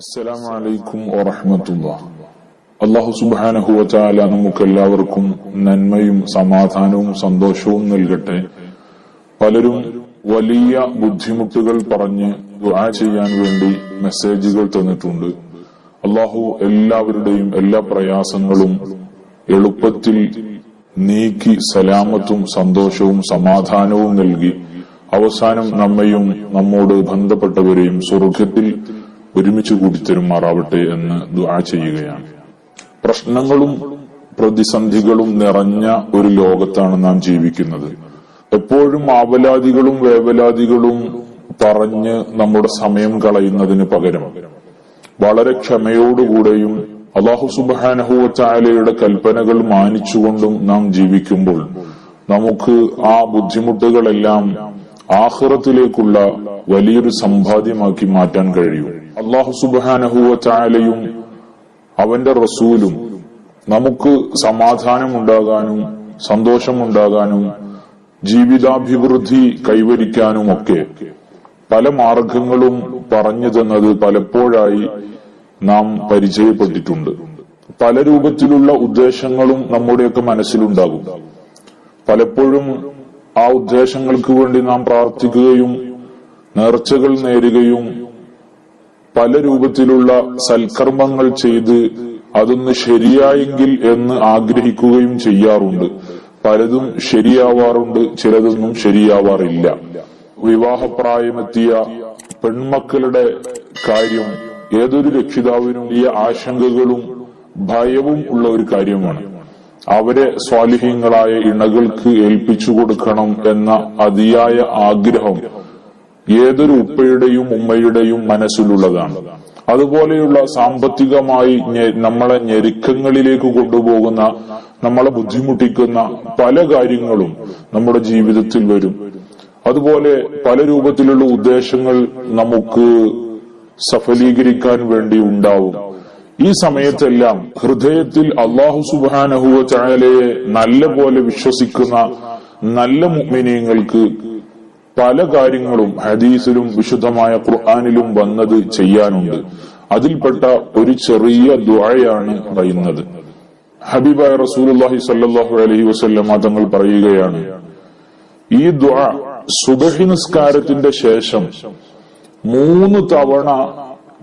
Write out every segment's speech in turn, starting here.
അലൈക്കും വറഹ്മത്തുള്ളാ. അള്ളാഹു സുബ്ഹാനഹു വതആല നമുക്കെല്ലാവർക്കും നന്മയും സമാധാനവും സന്തോഷവും നൽകട്ടെ. പലരും വലിയ ബുദ്ധിമുട്ടുകൾ പറഞ്ഞ് ദുആ ചെയ്യാൻ വേണ്ടി മെസ്സേജുകൾ തന്നിട്ടുണ്ട്. അള്ളാഹു എല്ലാവരുടെയും എല്ലാ പ്രയാസങ്ങളും എളുപ്പത്തിൽ നീക്കി സലാമത്തും സന്തോഷവും സമാധാനവും നൽകി. അവസാനം നമ്മയും നമ്മോട് ബന്ധപ്പെട്ടവരെയും സ്വർഗത്തിൽ ഒരുമിച്ച് കൂടിത്തരുമാറാവട്ടെ എന്ന് ദുആ ചെയ്യുകയാണ്. പ്രശ്നങ്ങളും പ്രതിസന്ധികളും നിറഞ്ഞ ഒരു ലോകത്താണ് നാം ജീവിക്കുന്നത്. എപ്പോഴും ആവലാദികളും വേവലാദികളും പറഞ്ഞ് നമ്മുടെ സമയം കളയുന്നതിന് പകരം വളരെ ക്ഷമയോടുകൂടെയും അള്ളാഹു സുബാനഹുവച്ചായാലയുടെ കൽപ്പനകൾ മാനിച്ചുകൊണ്ടും നാം ജീവിക്കുമ്പോൾ നമുക്ക് ആ ബുദ്ധിമുട്ടുകളെല്ലാം ആഹ്റത്തിലേക്കുള്ള വലിയൊരു സമ്പാദ്യമാക്കി മാറ്റാൻ കഴിയും. അള്ളാഹു സുബാനഹുവച്ചായാലയും അവന്റെ റസൂലും നമുക്ക് സമാധാനമുണ്ടാകാനും സന്തോഷമുണ്ടാകാനും ജീവിതാഭിവൃദ്ധി കൈവരിക്കാനുമൊക്കെ പല മാർഗങ്ങളും പറഞ്ഞു തന്നത് പലപ്പോഴായി നാം പരിചയപ്പെട്ടിട്ടുണ്ട്. പല രൂപത്തിലുള്ള ഉദ്ദേശങ്ങളും നമ്മുടെയൊക്കെ മനസ്സിലുണ്ടാകും. പലപ്പോഴും ആ ഉദ്ദേശങ്ങൾക്ക് വേണ്ടി നാം പ്രാർത്ഥിക്കുകയും നേർച്ചകൾ നേരുകയും പല രൂപത്തിലുള്ള സൽക്കർമ്മങ്ങൾ ചെയ്ത് അതൊന്ന് ശരിയായെങ്കിൽ എന്ന് ആഗ്രഹിക്കുകയും ചെയ്യാറുണ്ട്. പലതും ശരിയാവാറുണ്ട് ചിലതൊന്നും ശരിയാവാറില്ല. വിവാഹപ്രായമെത്തിയ പെൺമക്കളുടെ കാര്യം ഏതൊരു രക്ഷിതാവിനും ഈ ആശങ്കകളും ഭയവും ഉള്ള ഒരു കാര്യമാണ്. അവരെ സ്വാലിഹ്യങ്ങളായ ഇണകൾക്ക് ഏൽപ്പിച്ചു കൊടുക്കണം എന്ന അതിയായ ആഗ്രഹം ഏതൊരു ഉപ്പയുടെയും ഉമ്മയുടെയും മനസ്സിലുള്ളതാണ്. അതുപോലെയുള്ള സാമ്പത്തികമായി നമ്മളെ ഞെരുക്കങ്ങളിലേക്ക് കൊണ്ടുപോകുന്ന നമ്മളെ ബുദ്ധിമുട്ടിക്കുന്ന പല കാര്യങ്ങളും നമ്മുടെ ജീവിതത്തിൽ വരും. അതുപോലെ പല രൂപത്തിലുള്ള ഉദ്ദേശങ്ങൾ നമുക്ക് സഫലീകരിക്കാൻ വേണ്ടി ഉണ്ടാവും. ഈ സമയത്തെല്ലാം ഹൃദയത്തിൽ അള്ളാഹു സുബാനഹുവ ചായാലയെ നല്ല പോലെ വിശ്വസിക്കുന്ന നല്ല മുഗ്മിനീയങ്ങൾക്ക് പല കാര്യങ്ങളും ഹദീസിലും വിശുദ്ധമായ ഖുർആാനിലും വന്നത് ചെയ്യാനുണ്ട്. അതിൽപ്പെട്ട ഒരു ചെറിയ ദുആയാണ് പറയുന്നത്. ഹബീബായ റസൂലുള്ളാഹി സല്ലാഹു അലഹി വസല്ലമ തങ്ങൾ പറയുകയാണ് ഈ ദുആ സുബഹി നിസ്കാരത്തിന്റെ ശേഷം മൂന്ന് തവണ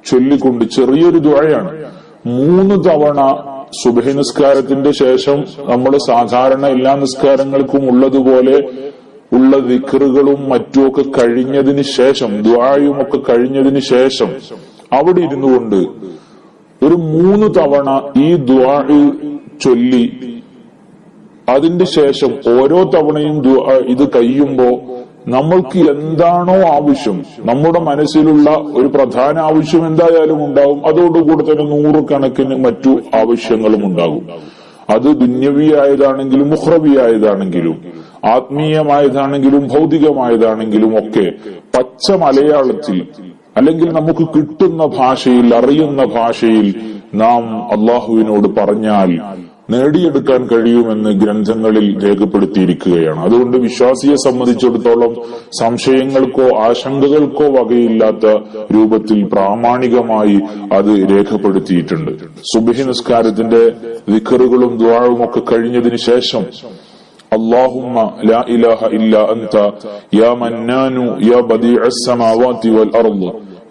ചൊല്ലിക്കൊണ്ട് ചെറിയൊരു ദുആയാണ്. മൂന്ന് തവണ സുബഹി നിസ്കാരത്തിന്റെ ശേഷം നമ്മൾ സാധാരണ എല്ലാ നിസ്കാരങ്ങൾക്കും ഉള്ളതുപോലെ ഉള്ള വിക്റുകളും മറ്റുമൊക്കെ കഴിഞ്ഞതിന് ശേഷം ദ്വായും ഒക്കെ കഴിഞ്ഞതിന് ശേഷം അവിടെ ഇരുന്നു കൊണ്ട് ഒരു മൂന്ന് തവണ ഈ ദ്വാ ചൊല്ലി. അതിന്റെ ശേഷം ഓരോ തവണയും ഇത് കഴിയുമ്പോ നമ്മൾക്ക് എന്താണോ ആവശ്യം നമ്മുടെ മനസ്സിലുള്ള ഒരു പ്രധാന ആവശ്യം എന്തായാലും ഉണ്ടാവും അതോടുകൂടെ തന്നെ നൂറുകണക്കിന് മറ്റു ആവശ്യങ്ങളും ഉണ്ടാകും. അത് ദുന്യവിയായതാണെങ്കിലും മുഹ്രവിയായതാണെങ്കിലും ആത്മീയമായതാണെങ്കിലും ഭൗതികമായതാണെങ്കിലും ഒക്കെ പച്ച മലയാളത്തിൽ അല്ലെങ്കിൽ നമുക്ക് കിട്ടുന്ന ഭാഷയിൽ അറിയുന്ന ഭാഷയിൽ നാം അള്ളാഹുവിനോട് പറഞ്ഞാൽ നേടിയെടുക്കാൻ കഴിയുമെന്ന് ഗ്രന്ഥങ്ങളിൽ രേഖപ്പെടുത്തിയിരിക്കുകയാണ്. അതുകൊണ്ട് വിശ്വാസിയെ സംബന്ധിച്ചിടത്തോളം സംശയങ്ങൾക്കോ ആശങ്കകൾക്കോ വകയില്ലാത്ത രൂപത്തിൽ പ്രാമാണികമായി അത് രേഖപ്പെടുത്തിയിട്ടുണ്ട്. സുബഹി നിസ്കാരത്തിന്റെ വിക്കറുകളും ദ്വാഴവും ഒക്കെ കഴിഞ്ഞതിന് ശേഷം اللهم لا إله إلا أنت يا منان يا بديع السماوات والأرض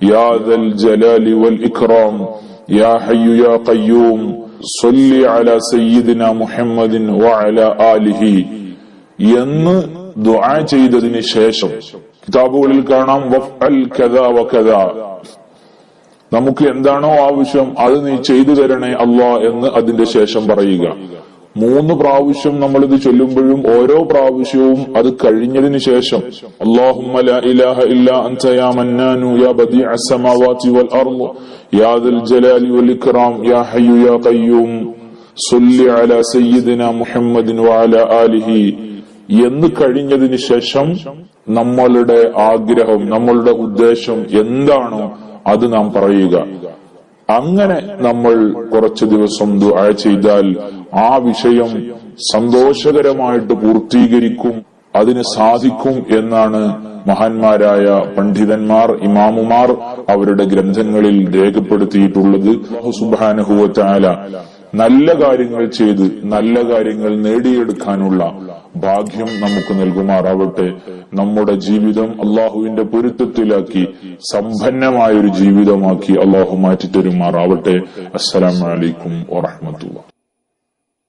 يا ذا الجلال والإكرام يا حي يا قيوم صل على سيدنا محمد وعلى آله എന്ന് ദുആ ചെയ്തതിന് ശേഷം കിതാബുകളിൽ കാണാം വഫ്അൽ കദാ വകദാ നമുക്ക് എന്താണോ ആവശ്യം അത് നീ ചെയ്തു തരണേ അള്ളാ എന്ന് അതിന്റെ ശേഷം പറയുക മൂന്ന് പ്രാവശ്യം നമ്മൾ ഇത് ചൊല്ലുമ്പോഴും ഓരോ പ്രാവശ്യവും അത് കഴിഞ്ഞതിന് ശേഷം അള്ളാഹുമ്മ ലാ ഇലാഹ അൻത യാ വൽ ജലാലി വൽ യാ ഹയ്യു യാ സല്ലി അലാ മുഹമ്മദിൻ വഅലാ ആലിഹി എന്ന് കഴിഞ്ഞതിന് ശേഷം നമ്മളുടെ ആഗ്രഹം നമ്മളുടെ ഉദ്ദേശം എന്താണോ അത് നാം പറയുക. അങ്ങനെ നമ്മൾ കുറച്ചു ദിവസം ദുആ ചെയ്താൽ ആ വിഷയം സന്തോഷകരമായിട്ട് പൂർത്തീകരിക്കും അതിന് സാധിക്കും എന്നാണ് മഹാന്മാരായ പണ്ഡിതന്മാർ ഇമാമുമാർ അവരുടെ ഗ്രന്ഥങ്ങളിൽ രേഖപ്പെടുത്തിയിട്ടുള്ളത്. സുബാനുഭവത്തായ നല്ല കാര്യങ്ങൾ ചെയ്ത് നല്ല കാര്യങ്ങൾ നേടിയെടുക്കാനുള്ള ഭാഗ്യം നമുക്ക് നൽകുമാറാവട്ടെ. നമ്മുടെ ജീവിതം അള്ളാഹുവിന്റെ പൊരുത്തത്തിലാക്കി സമ്പന്നമായ ഒരു ജീവിതമാക്കി അള്ളാഹു മാറ്റിത്തരുമാറാവട്ടെ. അസ്സലാമലൈക്കും വറഹമത്തുള്ള